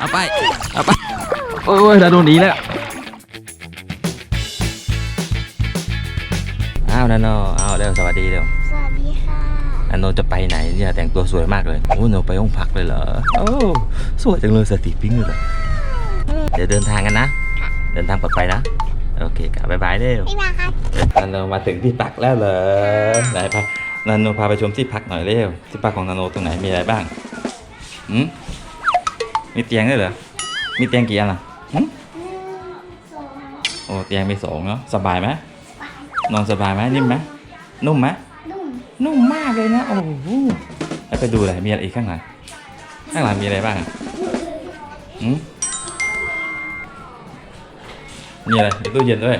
เอาไป เอาไป โอ้ยดาโนหนีแล้ว อ้าวนาโนอ้าวเร็วสวัสดีเร็วสวัสดีค่ะนาโนจะไปไหนเนี่ยแต่งตัวสวยมากเลยโอ้โนไปห้องพักเลยเหรอ โอ้ สวยจังเลยสติปิ้งเลยเหรอเดี๋ยวเดินทางกันนะ เดินทางปลอดภัยนะ โอเคกะบ๊ายบายเร็วพี่มาครับนาโนมาถึงที่พักแล้วเหรอ ไหนพานาโนพาไปชมที่พักหน่อยเร็ว ที่พักของนาโนตรงไหนมีอะไรบ้างหืม มีเตียงด้วยเหรอ มีเตียงกี่อันล่ะหืมหนึ่งสองโอ้เตียงมีสองเนาะสบายไหมนอนสบายไหมนิ่มไหมนุ่มไหมนุ่มนุ่มมากเลยนะโอ้โหแล้วไปดูอะไรมีอะไรอีกข้างหลังข้างหลังมีอะไรบ้างอะหืมมีอะไรมีตู้เย็นด้วย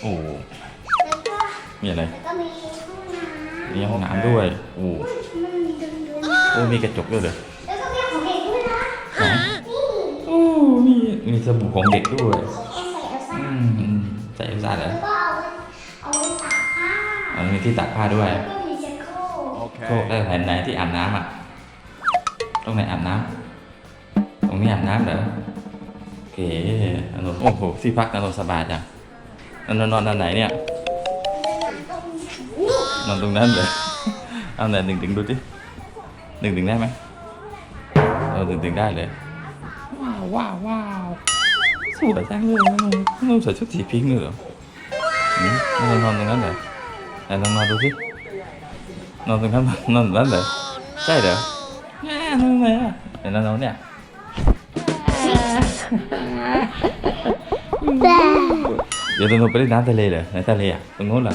โอ้โหแล้วก็มีอะไรแล้วก็มีห้องน้ำมีห้องน้ำด้วยโอ้โหมันมีดึงดึงโอ้มีกระจกด้วยเหรอ มีมีสบู่ของเด็กด้วย เอสใส่เอลซ่าอืมอืมใส่เอลซ่าเหรอแล้วก็เอาไว้เอาไว้ตากผ้าอ๋อมีที่ตากผ้าด้วยแล้วก็มีเช็ดโครกโชคได้แผนไหนที่อาบน้ำอะ ตรงไหนอาบน้ำตรงนี้อาบน้ำเหรอโอเคอนุโอ้โหที่พักอนุสบายจังนอนนอนด้านไหนเนี่ยนอนตรงนั้นเลย เอาไหนหนึ่งดึงดูดิหนึ่งดึงได้ไหมเออหนึ่งดึงได้เลย ว้าวว้าวว้าว สวยจังเลยนะหนูหนูใส่ชุดสีพิงค์เลยเหรออืมนอนนอนตรงนั้นเหรอไหนลองนอนดูสินอนตรงนั้นนอนตรงนั้นเหรอใช่เหรอแง่นอนไหนอะเดี๋ยวนอนนอนเนี่ยเดี๋ยวตรงนู้นไปเล่นน้ำทะเลเหรอไหนทะเลอะตรงนู้นเหรอ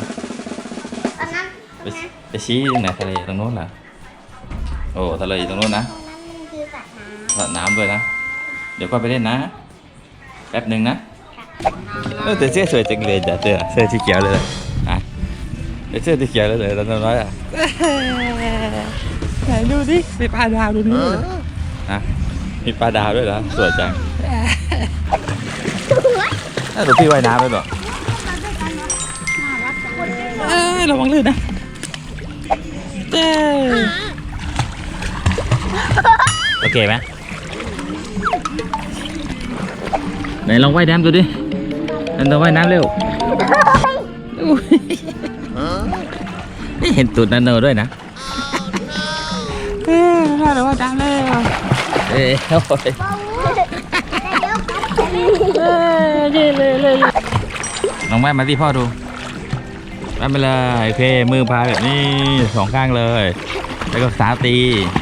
ตอนนั้นไปไปชี้ตรงไหนทะเลตรงโน้นเหรอโอ้ทะเลอยู่ตรงโน้นนะตรงนั้นมันคือสระน้สระน้ำด้วยนะ เดี๋ยวก็ไปเล่นนะ แป๊บหนึ่งนะเออแต่เสื้อสวยจังเลยจ้ะเสื้อเสื้อสีเขียวเลยเลยอะเดี๋ยวเสื้อสีเขียวเลยเลยตอนน้อยอะไหนดูดิมีปลาดาวดูนี่เลยอะมีปลาดาวด้วยเหรอสวยจังเอ้าหนูพี่ว่ายน้ำไปหรอำน่ารักจังเลยเอ้ยระวังลื่นนะเจ้โอเคไหม ไหนลองว่ายน้ำดูดินันลองว่ายน้ำเร็วอุ๊ยนี่เห็นตูดนันโนด้วยนะเอ้ยน่าจะว่ายน้ำเร็วเอ้ยโอ้ยเดี๋ยวครับลองว่ายมาที่พ่อดูว่ายไปเลยโอเค มือพายแบบนี้สองข้างเลย แล้วก็ขาตี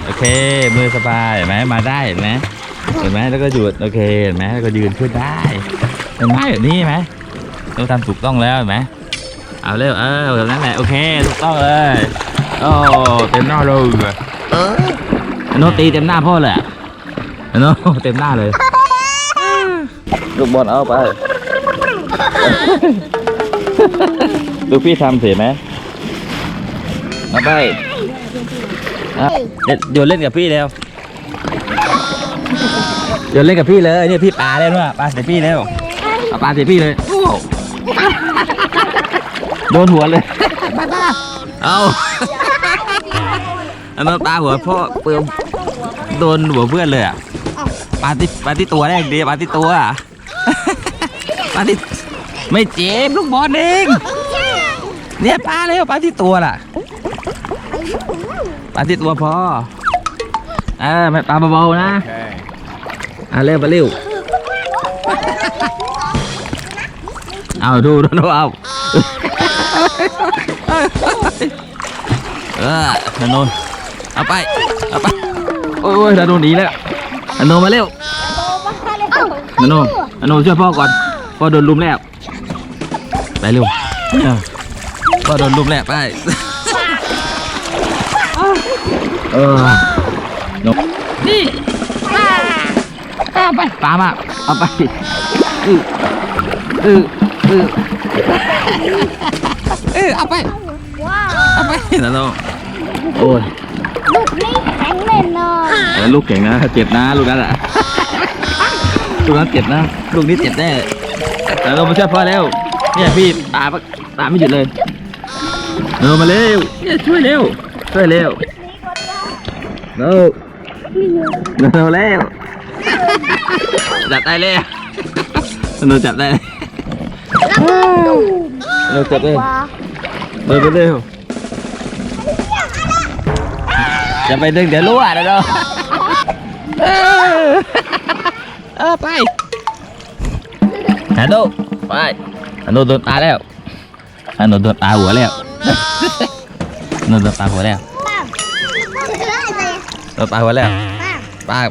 โอเค มือสบายเห็นไหมมาได้เห็นไหม เห็นไหมแล้วก็หยุดโอเคเห็นไหมแล้วก็ยืนขึ้นได้เห็นไหมแบบนี้ไหมเราทำถูกต้องแล้วเห็นไหมเอาเร็วเออแบบนั้นแหละโอเคถูกต้องเลยโอ้เต็มหน้าเลยอโนตีเต็มหน้าพ่อเลยโนเต็มหน้าเลยลูกบอลเอาไปดูกพี่ทำเสียไหมเอาไปเดี๋ยวเล่นกับพี่แล้ว โยนเล่นกับพี่เลยเนี่ยพี่ปลาแล้วด้วยปลาใส่พี่แล้วเอาปลาใส่พี่เลยโดนหัวเลยเอาอันนั้นปลาหัวพ่อเปลือโดนหัวเพื่อนเลยอะปลาที่ปลาที่ตัวแรกดีปลาที่ตัวปลาที่ไม่เจ็บลูกบอลเองเนี่ยปลาเร็วปลาที่ตัวล่ะปลาที่ตัวพอเออปลาเบาๆนะ อะเร็วไปเร็วเอาดูดูดูเอาเออธนนเอาไปเอาไปโอ้ยธนนหนีแล้วธนนมาเร็วนโนนโนช่วยพ่อก่อนพ่อโดนลุมแล้วไปเร็วเออพ่อโดนลุมแล้วไปเออนี่ เอาไปปลามาเอาไปอืออืออือเออเอาไปว้าวเอาไปนาโนโอ้ยลูกนี่แข็งเลยเนาะเออลูกเก่งนะเจ็บนะลูกนั้นอะลูกนั้นเจ็บนะลูกนี้เจ็บแน่นาโนมาช่วยพ่อแล้วเนี่ยพี่ตาตาไม่หยุดเลยนาโนมาเร็วเนี่ยช่วยเร็วช่วยเร็วเร็วเร็วเร็ว จับได้เลยหนูจับได้เลยแล้วก็ตูมหนูจับได้ว้าเดินไปเร็วจะไปดึงเดี๋ยวรู้อะเดี๋ยวเราเออเออไปฮันโดไปฮันโดโดนตาแล้วฮันโดโดนตาหัวแล้วฮันโดโดนตาหัวแล้วปังอะไรโดนตาหัวแล้วปัง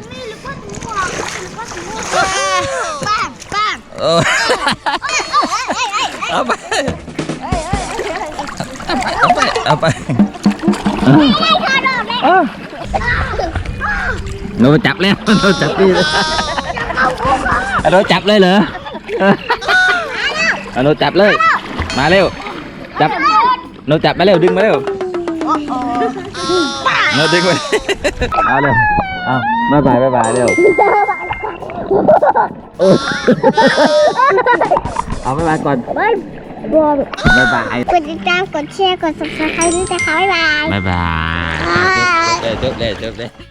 ป้าปังปังเออเอาไปเอาไปเอาไปหนูจับแล้วหนูจับพี่เลยหนูจับเลยเหรอหนูจับเลย มาเร็ว จับหนูจับมาเร็วดึงมาเร็วหนูดึงมาเอาเร็วเอาบายบายบายบายเร็ว เออเอาบายบายก่อนบายบายบายบายกดติดตาม กดแชร์ กด subscribe ด้วยนะคะบ๊ายบายบายบายบาย จบเลยจบเลยจบเลย